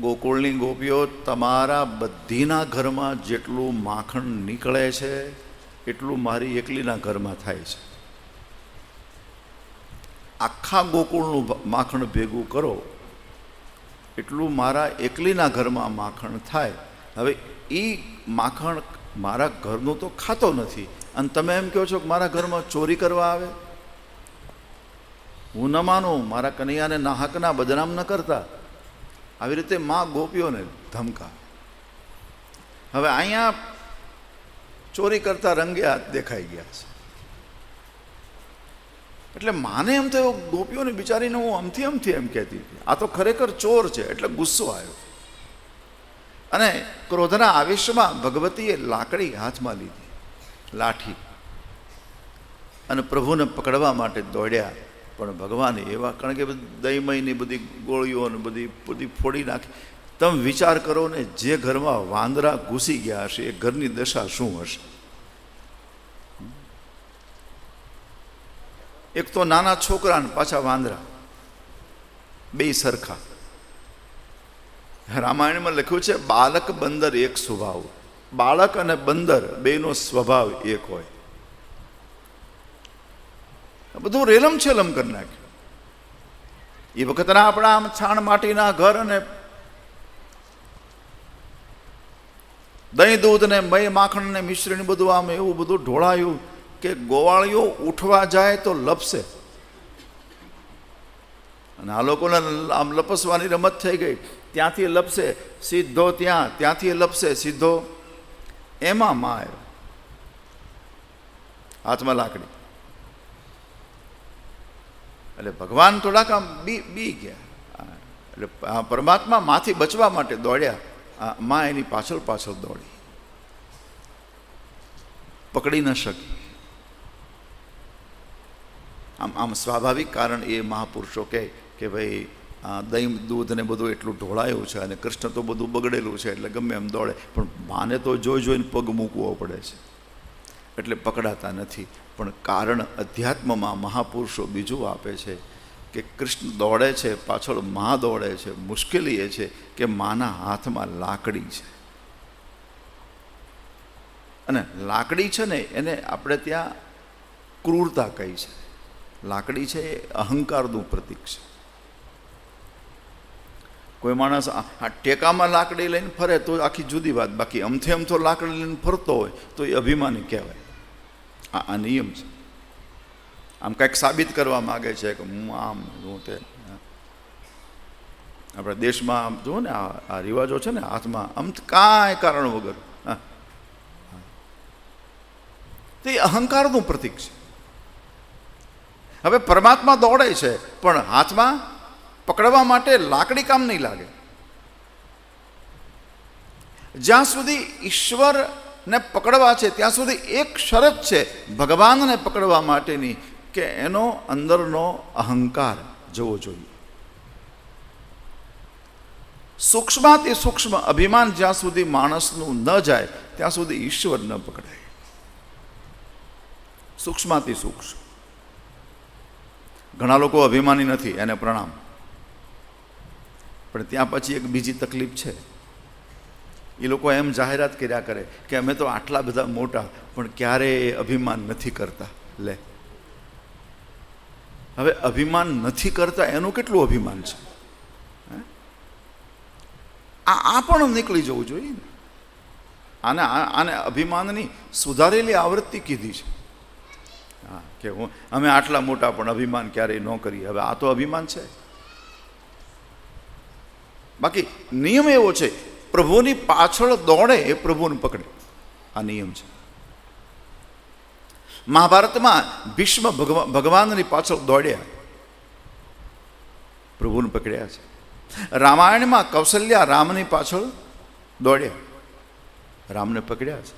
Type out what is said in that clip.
ગોકુળની ગોપીઓ તમારા બધીના ઘરમાં જેટલું માખણ નીકળે છે, એટલું મારી એકલીના ઘરમાં થાય છે. આખા ગોકુળનું માખણ ભેગું કરો, એટલું મારા એકલીના ઘરમાં માખણ થાય. હવે એ માખણ મારા ઘરનું તો ખાતો નથી. અને તમે એમ કહો છો કે મારા ઘરમાં ચોરી કરવા આવે? હું ન માનું, મારા કનૈયાને નાહકના બદનામ ન કરતા. આવી રીતે મા ગોપીઓને ધમકા. હવે અહીંયા ચોરી કરતા રંગે હાથ દેખાઈ ગયા છે. એટલે માને એમ થયું, ગોપીઓને બિચારીને હું અમથી અમથી એમ કહેતી હતી, આ તો ખરેખર ચોર છે, એટલે ગુસ્સો આવ્યો. અને ક્રોધના આવેશમાં ભગવતીએ લાકડી હાથમાં લીધી, લાઠી, અને પ્રભુને પકડવા માટે દોડ્યા. પણ ભગવાન એવા, કારણ કે દહીંમયની બધી ગોળીઓ અને બધી બધી ફોડી નાખી. તમે વિચાર કરો ને, જે ઘરમાં વાંદરા ઘૂસી ગયા હશે, એ ઘરની દશા શું હશે? એક તો નાના છોકરા ને પાછા વાંદરા. બે સરખા. રામાયણમાં લખ્યું છે, બાલક બંદર એક સ્વભાવ. બાળક અને બંદર બેનો સ્વભાવ એક હોય. બધું રેલમ છેલમ કરી નાખ્યું. એ વખતના આપણા આમ છાણ માટીના ઘર અને દહીં દૂધ ને મય માખણ ને મિશ્રણ બધું આમ એવું બધું ઢોળાયું કે ગોવાળીઓ ઉઠવા જાય તો લપસે. અને આ લોકોને આમ લપસવાની રમત થઈ ગઈ. ત્યાંથી લપસે, સીધો ત્યાં, ત્યાંથી લપસે, સીધો. એમાં માં આવ્યો હાથમાં લાકડી. એટલે ભગવાન થોડાક આમ બી બી ગયા. એટલે પરમાત્મા માથી બચવા માટે દોડ્યા. માં એની પાછળ પાછળ દોડી. પકડી ન શકી. આમ આમ સ્વાભાવિક કારણ એ મહાપુરુષો કહે કે ભાઈ દહીં, દૂધ ને બધું એટલું ઢોળાયું છે અને કૃષ્ણ તો બધું બગડેલું છે એટલે ગમે એમ દોડે. પણ માને તો જોઈ જોઈને પગ મૂકવો પડે છે. એટલે પકડાતા નથી. પણ કારણ અધ્યાત્મમાં મહાપુરુષો બીજું આપે છે કે કૃષ્ણ દોડે છે, પાછળ મા દોડે છે. મુશ્કેલી એ છે કે માના હાથમાં લાકડી છે. અને લાકડી છે ને, એને આપણે ત્યાં ક્રૂરતા કહી છે. લાકડી છે એ અહંકારનું પ્રતીક છે. કોઈ માણસ આ ટેકામાં લાકડી લઈને ફરે તો આખી જુદી વાત. બાકી અમથે અમથો લાકડી લઈને ફરતો હોય તો એ અભિમાની કહેવાય. આ આ નિયમ છે. આમ કંઈક સાબિત કરવા માગે છે કે હું આમ, હું તે. આપણા દેશમાં જુઓ ને, આ આ રિવાજો છે ને, હાથમાં આમ કાંઈ કારણ વગર. તે અહંકારનું પ્રતીક છે. હવે પરમાત્મા દોડે છે, પણ હાથમાં પકડવા માટે લાકડી કામ નહીં લાગે. જ્યાં સુધી ઈશ્વરને પકડવા છે, ત્યાં સુધી એક શરત છે ભગવાનને પકડવા માટેની કે એનો અંદરનો અહંકાર જવો જોઈએ. સૂક્ષ્માથી સૂક્ષ્મ અભિમાન જ્યાં સુધી માણસનું ન જાય, ત્યાં સુધી ઈશ્વર ન પકડાય. સૂક્ષ્માથી સૂક્ષ્મ. ઘણા લોકો અભિમાની નથી, એને પ્રણામ. પણ ત્યાં પછી એક બીજી તકલીફ છે. એ લોકો એમ જાહેરાત કર્યા કરે કે અમે તો આટલા બધા મોટા, પણ ક્યારેય અભિમાન નથી કરતા? લે. હવે અભિમાન નથી કરતા એનું કેટલું અભિમાન છે? આ આ પણ નીકળી જવું જોઈએ ને. આને આને અભિમાનની સુધારેલી આવૃત્તિ કીધી છે. હા, કે હું, અમે આટલા મોટા, પણ અભિમાન ક્યારેય ન કરીએ. હવે આ તો અભિમાન છે. બાકી નિયમ એવો છે પ્રભુની પાછળ દોડે એ પ્રભુને પકડે. આ નિયમ છે. મહાભારતમાં ભીષ્મ ભગવા- ભગવાનની પાછળ દોડ્યા. પ્રભુને પકડ્યા છે. રામાયણમાં કૌશલ્યા રામની પાછળ દોડ્યા. રામને પકડ્યા છે.